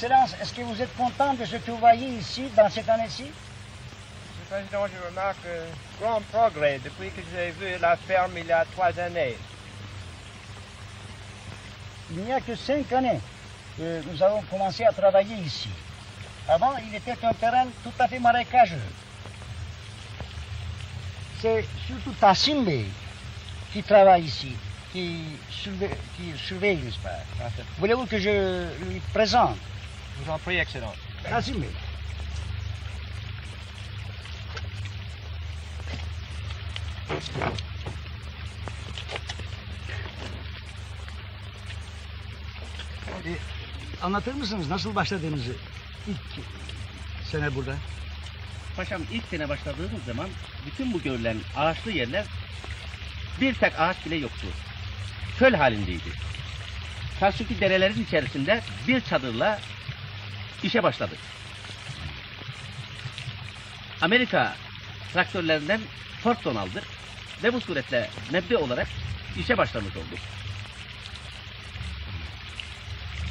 Excellence, est-ce que vous êtes content de ce que vous voyez ici, dans cette année-ci? Monsieur le Président, je remarque un grand progrès depuis que j'ai vu la ferme il y a trois années. Il n'y a que cinq années que nous avons commencé à travailler ici. Avant, il était un terrain tout à fait marécageux. C'est surtout Tassim Bey qui travaille ici, qui surveille, qui surveille n'est-ce pas? Voulez-vous que je lui présente? Je vous en prie, Excellence. Tassim Bey. E, anlatır mısınız nasıl başladığınızı ilk sene burada? Paşam ilk sene başladığımız zaman bütün bu görülen ağaçlı yerler bir tek ağaç bile yoktu. Çöl halindeydi. Karşıki derelerin içerisinde bir çadırla işe başladık. Amerika traktörlerinden Fordson aldık ve bu suretle nebde olarak işe başlamış olduk.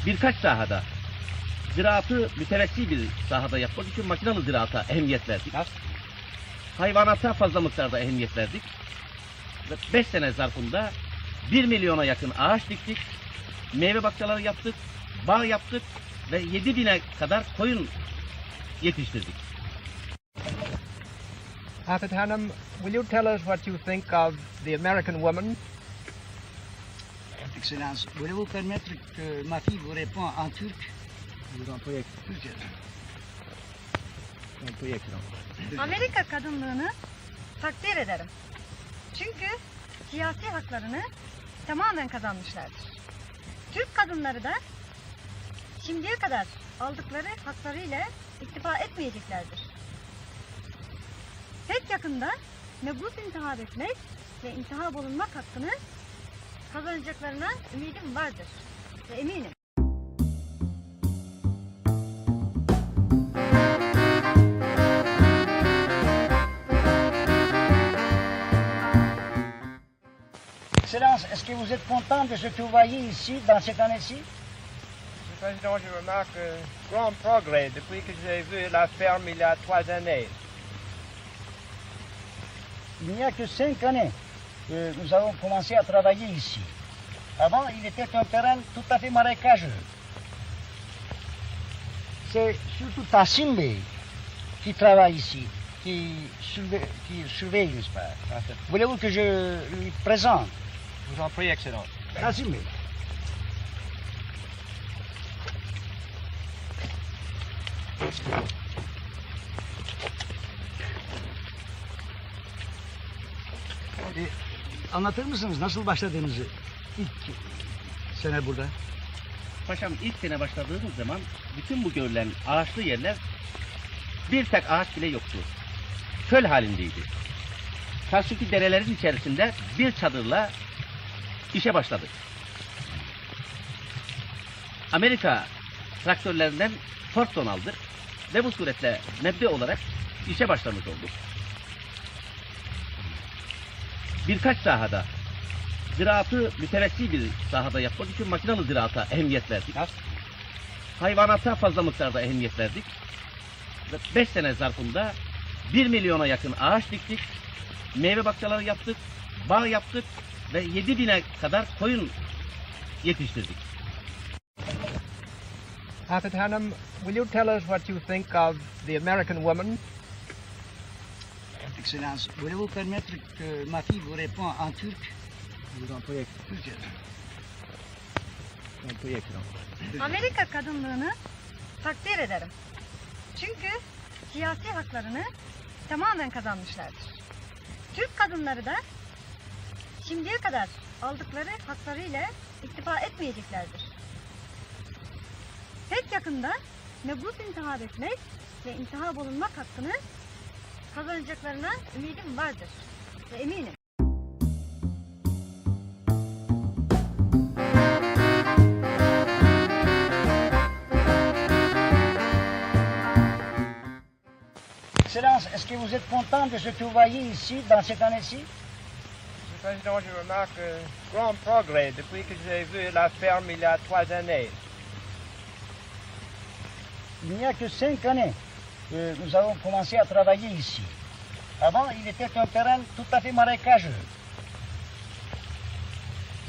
Birkaç sahada ziraatı mütevessi bir sahada yapmak için makinalı ziraata ehemmiyet verdik. Hayvanata fazla miktarda ehemmiyet verdik. Ve 5 sene zarfında 1 milyona yakın ağaç diktik. Meyve bahçeleri yaptık. Bağ yaptık. Ve 7 bine kadar koyun yetiştirdik. Afet Hanım, will you tell us what you think of the American woman? Excellence, voulez-vous permettre que ma fille vous réponde en turc Je vous en prie, Türkçe. Amerika kadınlığını takdir ederim. Çünkü siyasi haklarını tamamen kazanmışlardır. Türk kadınları da şimdiye kadar aldıkları haklarıyla iktifa etmeyeceklerdir. Pek yakında mebus intihar etmek ve intihar bulunmak hakkını kazanacaklarına ümidim vardır ve eminim. Excellence, est-ce que vous êtes content de vous voyez ici, dans cette année-ci Président, je remarque un grand progrès depuis que j'ai vu la ferme il y a trois années. Il n'y a que cinq années que nous avons commencé à travailler ici. Avant, il était un terrain tout à fait marécageux. C'est surtout Tassim Bey qui travaille ici, qui surveille, qui surveille n'est-ce pas Voulez-vous que je lui présente? Je vous en prie, Excellence. Tassim E, anlatır mısınız nasıl başladığınızı ilk sene burada? Paşam ilk sene başladığımız zaman bütün bu görülen ağaçlı yerler bir tek ağaç bile yoktu. Çöl halindeydi. Karşıki derelerin içerisinde bir çadırla işe başladık. Amerika traktörlerinden Fordson aldık ve bu suretle nebde olarak işe başlamış olduk. Birkaç sahada ziraatı mütevessi bir sahada yapmak için makinalı ziraata ehemmiyet verdik. Hayvanata fazla miktarda ehemmiyet verdik. Ve 5 sene zarfında 1 milyona yakın ağaç diktik. Meyve bahçeleri yaptık. Bağ yaptık. Ve 7 bine kadar koyun yetiştirdik. Afet Hanım, will you tell us what you think of the American woman? Excellence, voulez-vous permettre que ma fille vous réponde en turc Je vous en prie, Türkçe. prie, Excellence. Amerika kadınlığını takdir ederim. Çünkü siyasi haklarını tamamen kazanmışlardır. Türk kadınları da şimdiye kadar aldıkları haklarıyla iktifa etmeyeceklerdir. Pek yakında mebus intihar etmek ve intihar bulunmak hakkını kazanacaklarına ümidim vardır ve eminim. Excellence, est-ce que vous êtes content de ce que vous voyez ici, dans cette année-ci? Monsieur le Président, je remarque un grand progrès depuis que j'ai vu la ferme il y a trois années. Il n'y a que cinq années que nous avons commencé à travailler ici. Avant, il était un terrain tout à fait marécageux.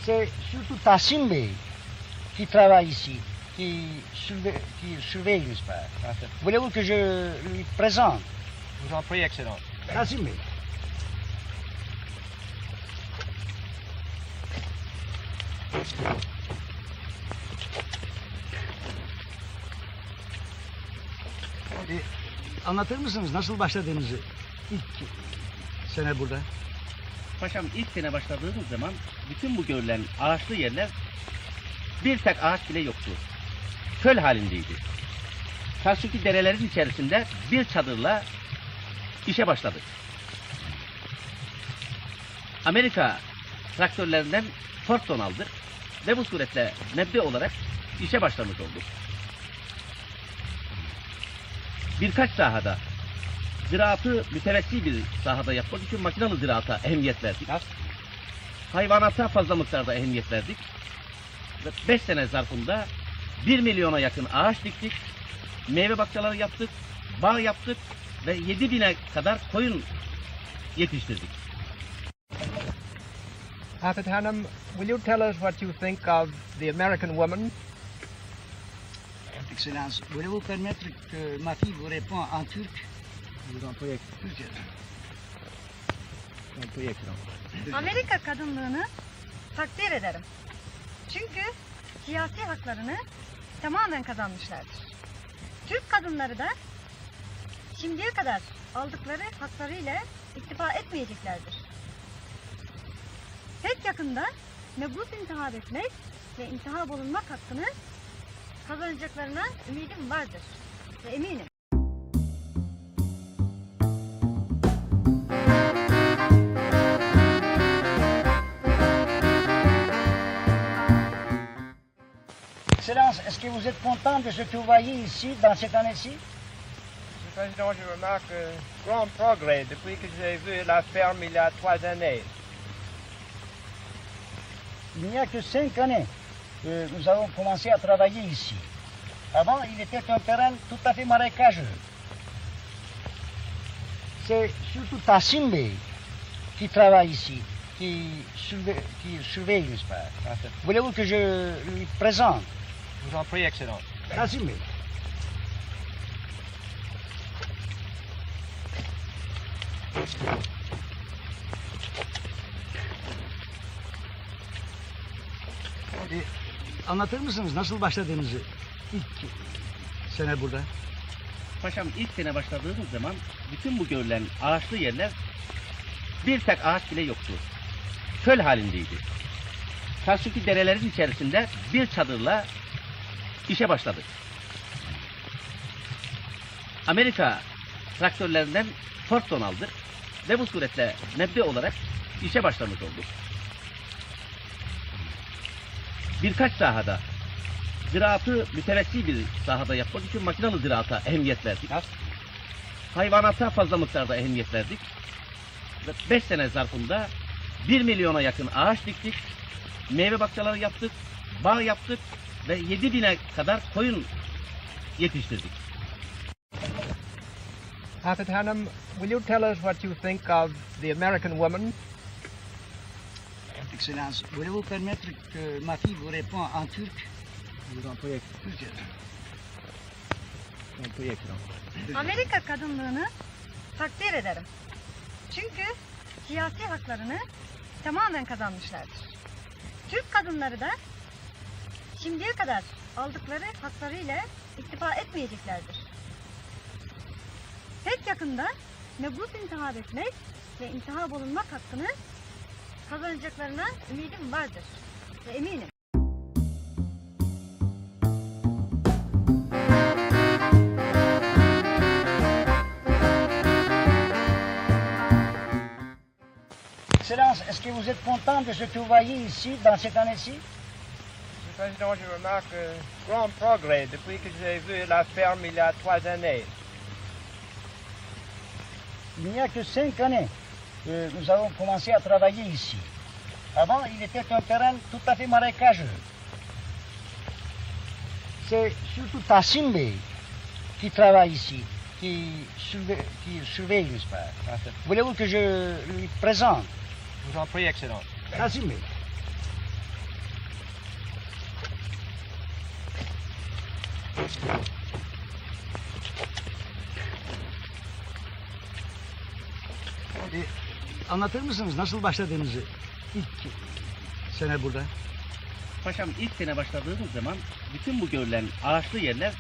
C'est surtout Tassim Bey qui travaille ici, qui, surve- qui surveille, pas? Voulez-vous que je lui présente? Je vous en prie, Excellence. Tassim Bey. Anlatır mısınız nasıl başladığınızı ilk sene burada? Paşam ilk sene başladığımız zaman bütün bu görülen ağaçlı yerler bir tek ağaç bile yoktu. Köl halindeydi. Karşıki derelerin içerisinde bir çadırla işe başladık. Amerika traktörlerinden Forton aldık ve bu suretle nebde olarak işe başlamış olduk. Birkaç sahada ziraatı mütevessi bir sahada yapmak için makinalı ziraata ehemmiyet verdik. Hayvanata fazla miktarda ehemmiyet verdik. Ve 5 sene zarfında 1 milyona yakın ağaç diktik. Meyve bahçeleri yaptık. Bağ yaptık. Ve 7 bine kadar koyun yetiştirdik. Afet Hanım, will you tell us what you think of the American woman? Excellence, voulez-vous permettre que ma fille vous réponde en turc Je vous en prie, Türkçe. je vous en prie, Excellence. Amerika kadınlığını takdir ederim. Çünkü siyasi haklarını tamamen kazanmışlardır. Türk kadınları da şimdiye kadar aldıkları haklarıyla iktifa etmeyeceklerdir. Pek yakında mebus intihar etmek ve intihar bulunmak hakkını kazanacaklarına ümidim vardır ve eminim. Excellence, est-ce que vous êtes content de ce que vous voyez ici, dans cette année-ci? Monsieur le Président, je remarque un grand progrès depuis que j'ai vu la ferme il y a trois années. Il n'y a que cinq années nous avons commencé à travailler ici. Avant, il était un terrain tout à fait marécageux. C'est surtout Tassim Bey qui travaille ici, qui, surve- qui surveille, n'est-ce pas Voulez-vous que je lui présente? Je vous en prie, Excellence. Tassim Bey. Anlatır mısınız nasıl başladığınızı ilk sene burada? Paşam ilk sene başladığımız zaman bütün bu görülen ağaçlı yerler bir tek ağaç bile yoktu. Köl halindeydi. Karşıki derelerin içerisinde bir çadırla işe başladık. Amerika traktörlerinden Forton aldık ve bu suretle nebde olarak işe başlamış olduk. Birkaç sahada ziraatı mütevessi bir sahada yapmak için makinalı ziraata ehemmiyet verdik. Hayvanata fazla miktarda ehemmiyet verdik. Ve 5 sene zarfında 1 milyona yakın ağaç diktik. Meyve bahçeleri yaptık. Bağ yaptık. Ve 7 bine kadar koyun yetiştirdik. Afet Hanım, will you tell us what you think of the American woman? Excellence, voulez-vous permettre que ma fille vous réponde en turc Je vous en prie, Türkçe. je vous en prie, Excellence. Amerika kadınlığını takdir ederim. Çünkü siyasi haklarını tamamen kazanmışlardır. Türk kadınları da şimdiye kadar aldıkları haklarıyla iktifa etmeyeceklerdir. Pek yakında mebus intihar etmek ve intihar bulunmak hakkını kazanacaklarına ümidim vardır ve eminim. Excellence, est-ce que vous êtes content de ce que vous voyez ici, dans cette année-ci? Monsieur le Président, je remarque un grand progrès depuis que j'ai vu la ferme il y a trois années. Il n'y a que cinq années nous avons commencé à travailler ici. Avant, il était un terrain tout à fait marécageux. C'est surtout Tassim Bey qui travaille ici, qui, surveille, qui surveille, n'est-ce pas Voulez-vous que je lui présente? Je vous en prie, Excellence. Tassim Bey. Anlatır mısınız nasıl başladığınızı ilk sene burada? Paşam ilk sene başladığımız zaman bütün bu görülen ağaçlı yerler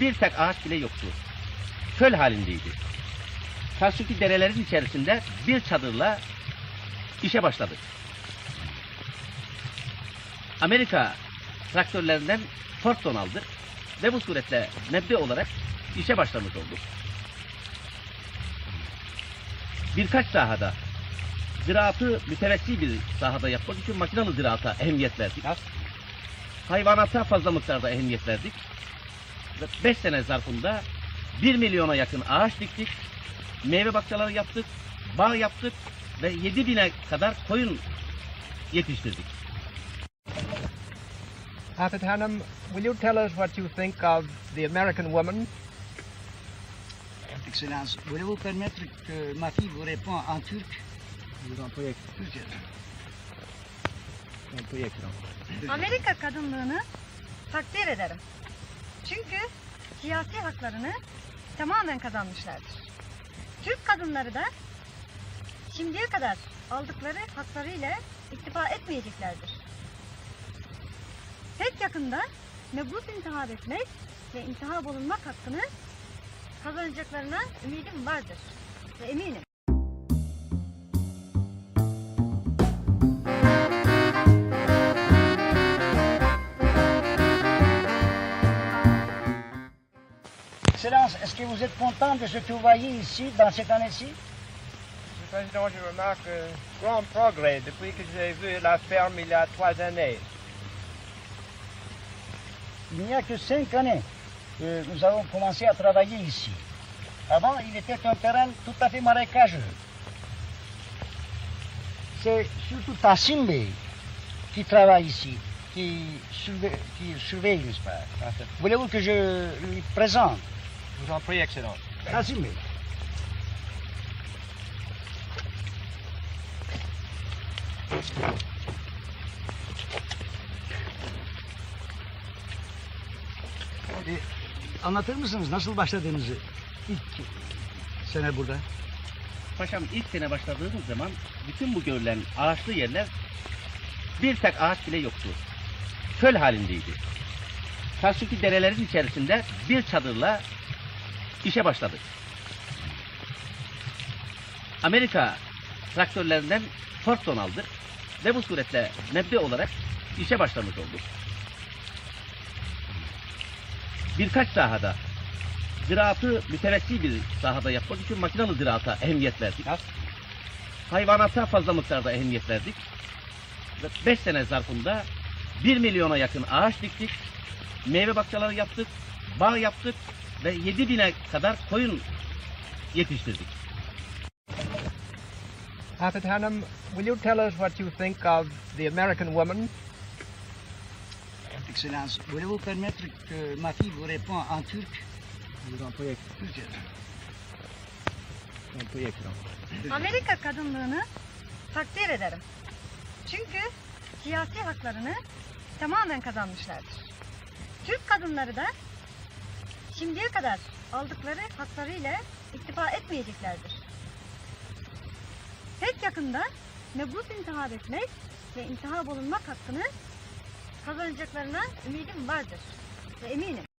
bir tek ağaç bile yoktu. Çöl halindeydi. Karşıki derelerin içerisinde bir çadırla işe başladık. Amerika traktörlerinden Fortson aldık ve bu suretle nebde olarak işe başlamış olduk. Birkaç sahada ziraatı mütevessi bir sahada yapmak için makinalı ziraata ehemmiyet verdik. Hayvanata fazla miktarda ehemmiyet verdik. Ve 5 sene zarfında 1 milyona yakın ağaç diktik. Meyve bahçeleri yaptık. Bağ yaptık. Ve 7 bine kadar koyun yetiştirdik. Afet Hanım, will you tell us what you think of the American woman? Excellence, voulez-vous permettre que ma fille vous réponde en turc Je vous en prie, Türkçe. je vous en prie, Excellence. Amerika kadınlığını takdir ederim. Çünkü siyasi haklarını tamamen kazanmışlardır. Türk kadınları da şimdiye kadar aldıkları haklarıyla iktifa etmeyeceklerdir. Pek yakında mebrut intihar etmek ve intihar bulunmak hakkını kazanacaklarına ümidim vardır ve eminim. Excellence, est-ce que vous êtes content de ce que vous voyez ici, dans cette année-ci? Monsieur le Président, je remarque un grand progrès depuis que j'ai vu la ferme il y a trois années. Il n'y a que cinq années nous avons commencé à travailler ici. Avant, il était un terrain tout à fait marécageux. C'est surtout Tassim Bey qui travaille ici, qui surveille, surveille n'est-ce pas Voulez-vous que je lui présente? Je vous en prie, Excellence. Tassim Bey. E, anlatır mısınız nasıl başladığınızı ilk sene burada? Paşam ilk sene başladığımız zaman bütün bu görülen ağaçlı yerler bir tek ağaç bile yoktu. Çöl halindeydi. Karşıki derelerin içerisinde bir çadırla işe başladık. Amerika traktörlerinden Fortson aldık ve bu suretle nebde olarak işe başlamış olduk. Birkaç sahada ziraatı mütevessi bir sahada yapmak için makinalı ziraata ehemmiyet verdik. Hayvanata fazla miktarda ehemmiyet verdik. Ve 5 sene zarfında 1 milyona yakın ağaç diktik. Meyve bahçeleri yaptık. Bağ yaptık. Ve 7 bine kadar koyun yetiştirdik. Afet Hanım, will you tell us what you think of the American woman? Excellence, voulez-vous permettre que ma fille vous réponde en turc Je vous en prie, Türkçe. je vous en prie, Excellence. Amerika kadınlığını takdir ederim. Çünkü siyasi haklarını tamamen kazanmışlardır. Türk kadınları da şimdiye kadar aldıkları haklarıyla iktifa etmeyeceklerdir. Pek yakında mebrut intihar etmek ve intihar bulunmak hakkını kazanacaklarına ümidim vardır eminim.